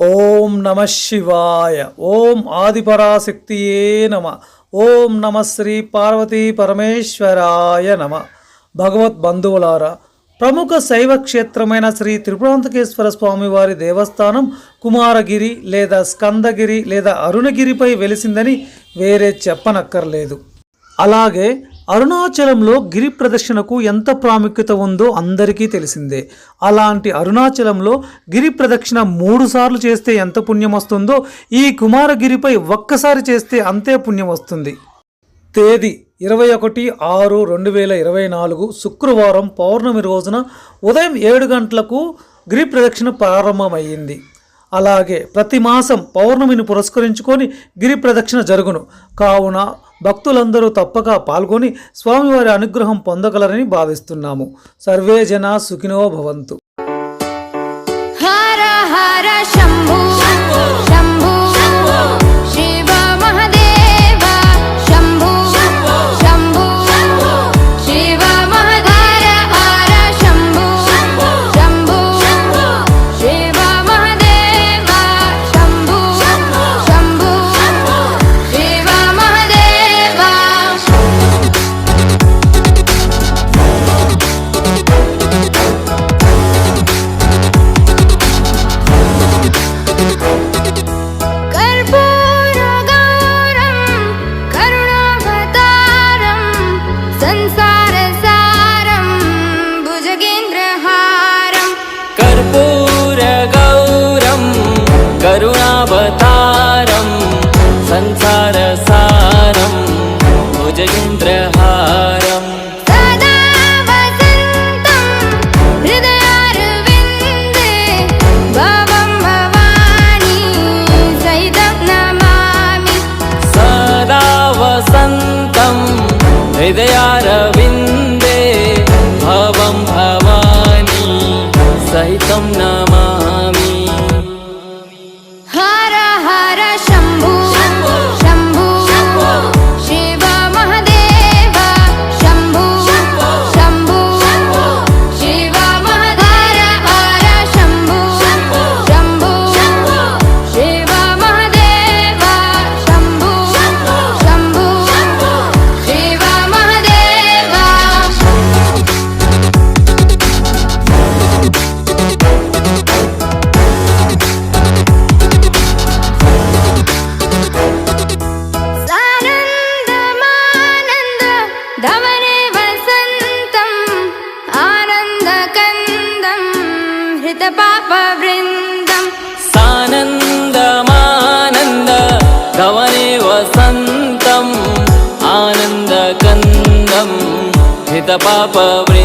ఓం నమ శివాయ ఓం ఆదిపరాశక్తియే నమ ఓం నమ శ్రీ పార్వతీ పరమేశ్వరాయ నమ. భగవత్ బంధువులారా ప్రముఖ శైవ క్షేత్రమైన శ్రీ త్రిపురాంతకేశ్వర స్వామివారి దేవస్థానం కుమారగిరి లేదా స్కందగిరి లేదా అరుణగిరిపై వెలిసిందని వేరే చెప్పనక్కర్లేదు. అలాగే అరుణాచలంలో గిరి ప్రదక్షిణకు ఎంత ప్రాముఖ్యత ఉందో అందరికీ తెలిసిందే. అలాంటి అరుణాచలంలో గిరి ప్రదక్షిణ మూడు సార్లు చేస్తే ఎంత పుణ్యం వస్తుందో ఈ కుమారగిరిపై ఒక్కసారి చేస్తే అంతే పుణ్యం వస్తుంది. తేదీ ఇరవై ఒకటి ఆరు రెండు వేల ఇరవై నాలుగు శుక్రవారం పౌర్ణమి రోజున ఉదయం ఏడు గంటలకు గిరి ప్రదక్షిణ ప్రారంభమయ్యింది. అలాగే ప్రతి మాసం పౌర్ణమిని పురస్కరించుకొని గిరి ప్రదక్షిణ జరుగును. కావున భక్తులందరూ తప్పక పాల్గొని స్వామివారి అనుగ్రహం పొందగలరని భావిస్తున్నాము. సర్వే జన సుఖినో భవంతు. హర హర संसारसारं भुजगेन्द्रहारम् कर्पूरगौरं करुणावतारं संसारसारं भुजगेन्द्रहारम् सदा वसन्तं हृतपापवृन्दम् सानन्दमानन्द धवने वसन्तम् आनन्दकन्दं हितपापवृन्दम्